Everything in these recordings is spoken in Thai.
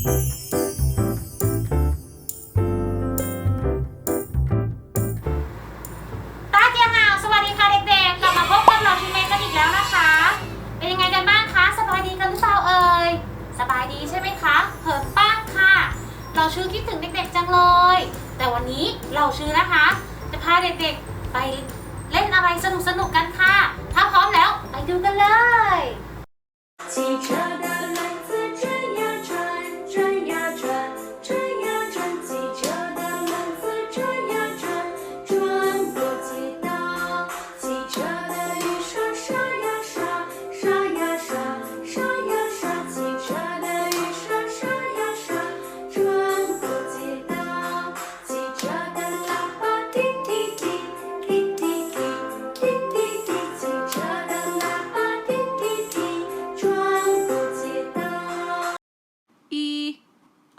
ตาเจียงหาวสวัสดีค่ะเด็กๆ กลับมาพบกับเราชิเมกันอีกแล้วนะคะ เป็นยังไงกันบ้างคะ สบายดีกันหรือเปล่าเอ่ย สบายดีใช่ไหมคะเหิมป้างค่ะ เราชื่อคิดถึงเด็กๆจังเลย แต่วันนี้เราชื่อนะคะ จะพาเด็กๆไปเล่นอะไรสนุกๆกันค่ะ ถ้าพร้อมแล้วไปดูกันเลย汽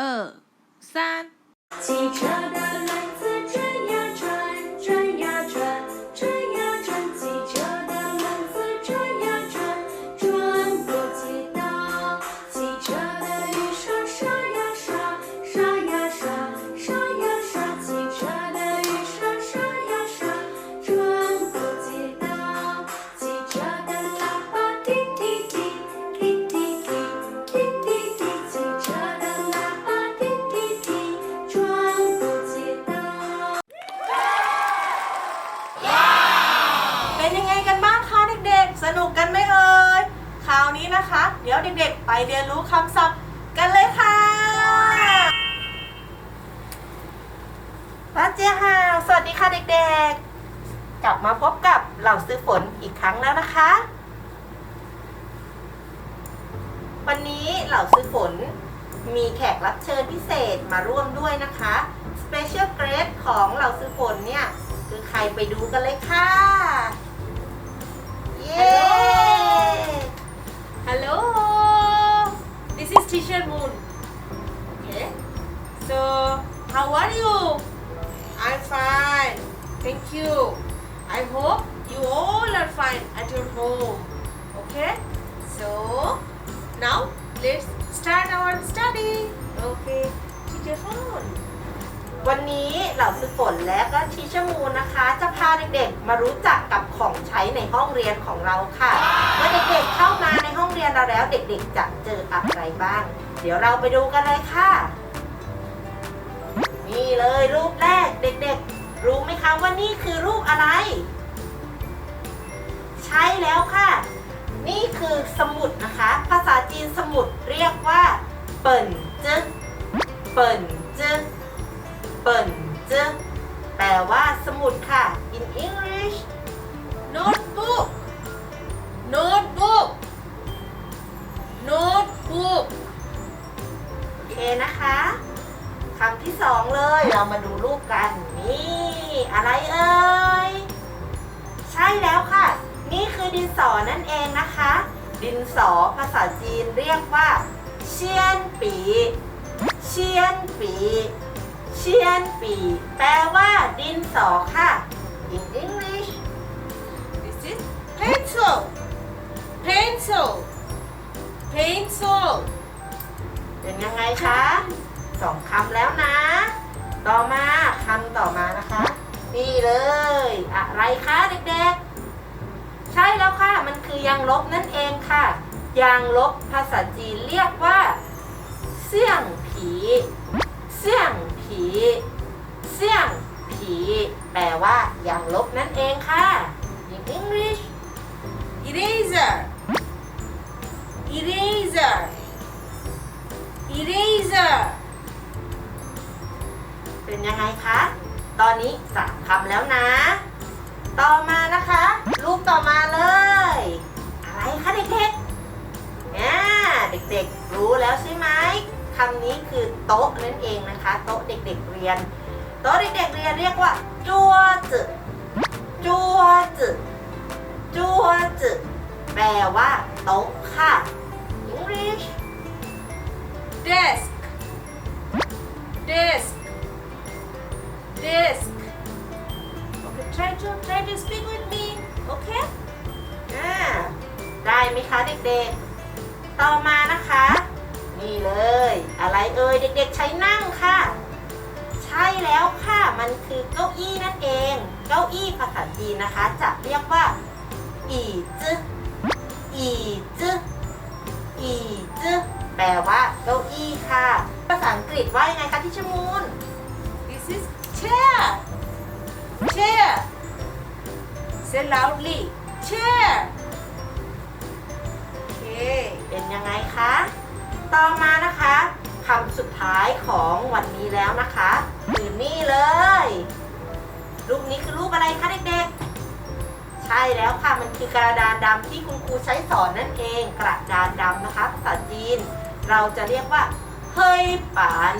二、三。 ไปเรียนรู้คำศัพท์กันเลยค่ะรัสเจียฮาวสวัสดีค่ะเด็กๆ กลับมาพบกับเหล่าซื้อฝนอีกครั้งแล้วนะคะ วันนี้เหล่าซื้อฝนมีแขกรับเชิญพิเศษมาร่วมด้วยนะคะ Special Guest ของเหล่าซื้อฝนเนี่ย คือใครไปดูกันเลยค่ะ เย้ Hello. This is Teacher Moon. Okay. So, how are you? I'm fine. Thank you. I hope you all are fine at your home. Okay. So, now let's start our study. Okay. Teacher Moon. วันนี้เหล่าซื้อฝนและก็ทีเชมูนนะคะ จะพาเด็กๆมารู้จักกับของใช้ในห้องเรียนของเราค่ะเมื่อเด็กๆเข้ามาในห้องเรียนเราแล้ว เด็กๆจะเจออะไรบ้าง เดี๋ยวเราไปดูกันเลยค่ะ นี่เลยรูปแรกเด็กๆ รู้ไหมคะว่านี่คือรูปอะไร ใช่แล้วค่ะ นี่คือสมุดนะคะ ภาษาจีนสมุดเรียกว่า เปิ่นจึ๊กเปิ่นจึ๊ก เปิ่นจึ๊กแปลว่าสมุดค่ะ in English Notebook. Notebook. Notebook. โอเคนะคะคำที่สองเลยเรามาดูรูปกัน นี่ อะไรเอ่ย ใช่แล้วค่ะ นี่คือดินสอนั่นเองนะคะ ดินสอภาษาจีนเรียกว่า เชียนปี เชียนปี เชียนปีแปลว่าดินสอค่ะ in English This is pencil. Pencil. Pencil. เป็นยังไงคะสองคำแล้วนะ ต่อมาคำต่อมานะคะ นี่เลย อะไรคะเด็กๆ ใช่แล้วค่ะ มันคือยางลบนั่นเองค่ะ ยางลบภาษาจีนเรียกว่า เสี่ยงผี เสี่ยงผีีเสี่ยงผี แปลว่าอย่างลบนั่นเองค่ะ in English Eraser. Eraser. Eraser. เป็นยังไงคะ ตอนนี้สามคำแล้วนะ ต่อมานะคะ รูปต่อมาเลย อะไรคะเด็กๆเนี่ยเด็กๆ รู้แล้วใช่ไหม คำนี้คือโต๊ะนั่นเองนะคะ โต๊ะเด็ก ๆเรียน โต๊ะเด็กๆเรียนเรียกว่าจัวจืจัวจืจัวจืแปลว่าโต๊ะค่ะ English Desk. Desk. Desk. Okay, try to try to speak with me. Okay? อ่าได้ไหมคะเด็กๆ ต่อมานะคะ นี่เลย อะไรเเด็กๆใช้นั่งค่ะ ใช่แล้วค่ะมันคือเก้าอี้นั่นเอง เก้าอี้ภาษาจีนนะคะ จะเรียกว่าอีจื้ออีจื้ออีจื้อแปลว่าเก้าอี้ค่ะ ภาษาอังกฤษว่ายังไงคะที่ชมูน This is chair. Chair. Say loudly. Chair. Okay. เป็นยังไงคะ ต่อมานะคะคำสุดท้ายของวันนี้แล้วนะคะคือนี่เลย รูปนี้คือรูปอะไรคะเด็กๆ ใช่แล้วค่ะ มันคือกระดานดำที่คุณครูใช้สอนนั่นเอง กระดานดำนะคะภาษาจีน เราจะเรียกว่า เฮ้ยปาน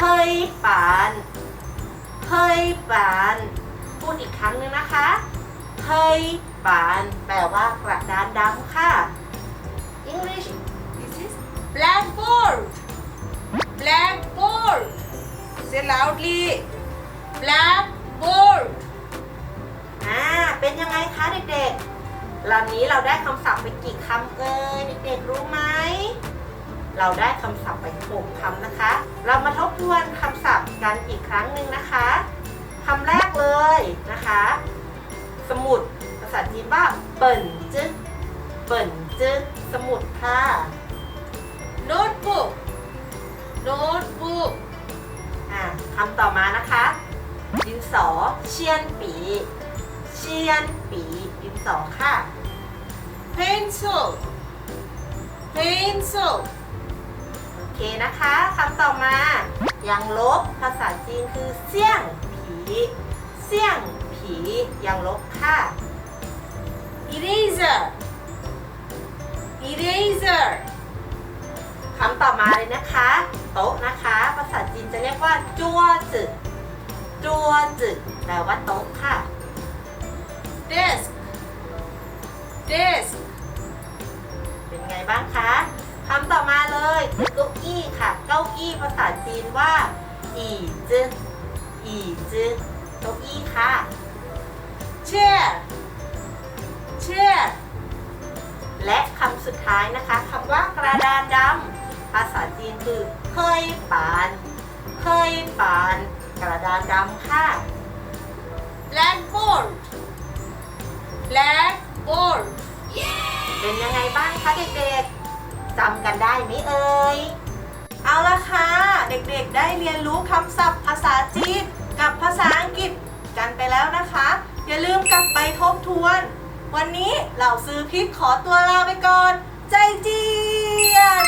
เฮ้ยปานเฮ้ยปานพูดอีกครั้งหนึงนะคะเฮ้ยปานแปลว่ากระดานดำค่ะ English blackboard. Blackboard. Say loudly. Blackboard. อ่า เป็นยังไงคะเด็กๆวันนี้เราได้คำศัพท์ไปกี่คำเอ่ยเด็กๆรู้ไหม เราได้คำศัพท์ไปหกคำนะคะ เรามาทบทวนคำศัพท์กันอีกครั้งหนึ่งนะคะคำแรกเลยนะคะ สมุดภาษาจีนว่าเปิ่นจึ๊กเปิ่นจึ๊กสมุดค่ะ Notebook. Notebook. อ่าคำต่อมานะคะดินสอเชียนปีเชียนปีดินสอค่ะ Pencil. Pencil. โอเคนะคะคำต่อมายังลบภาษาจีนคือเสี่ยงผีเสี่ยงผียังลบค่ะ Eraser. Eraser. คำต่อมาเลยนะคะ โต๊ะนะคะ ภาษาจีนจะเรียกว่าจัวจึจัวจึแปลว่าโต๊ะค่ะ Desk. Desk. เป็นไงบ้างคะคำต่อมาเลยคือเก้าอี้ค่ะ เก้าอี้ภาษาจีนว่าอีจึอีจึเก้าอี้ค่ะ Chair. Chair. และคำสุดท้ายนะคะคำว่ากระดานดำ ภาษาจีนคือเคยปานเคยปานกระดานดำค่ะ Blackboard. Blackboard. เป็นยังไงบ้างคะเด็กๆจำกันได้ไหมเอ่ย เอาละค่ะ เด็กๆได้เรียนรู้คำศัพท์ภาษาจีนกับภาษาอังกฤษกันไปแล้วนะคะ อย่าลืมกลับไปทบทวน วันนี้เหล่าซื้อพิษขอตัวลาไปก่อน ใจเจียน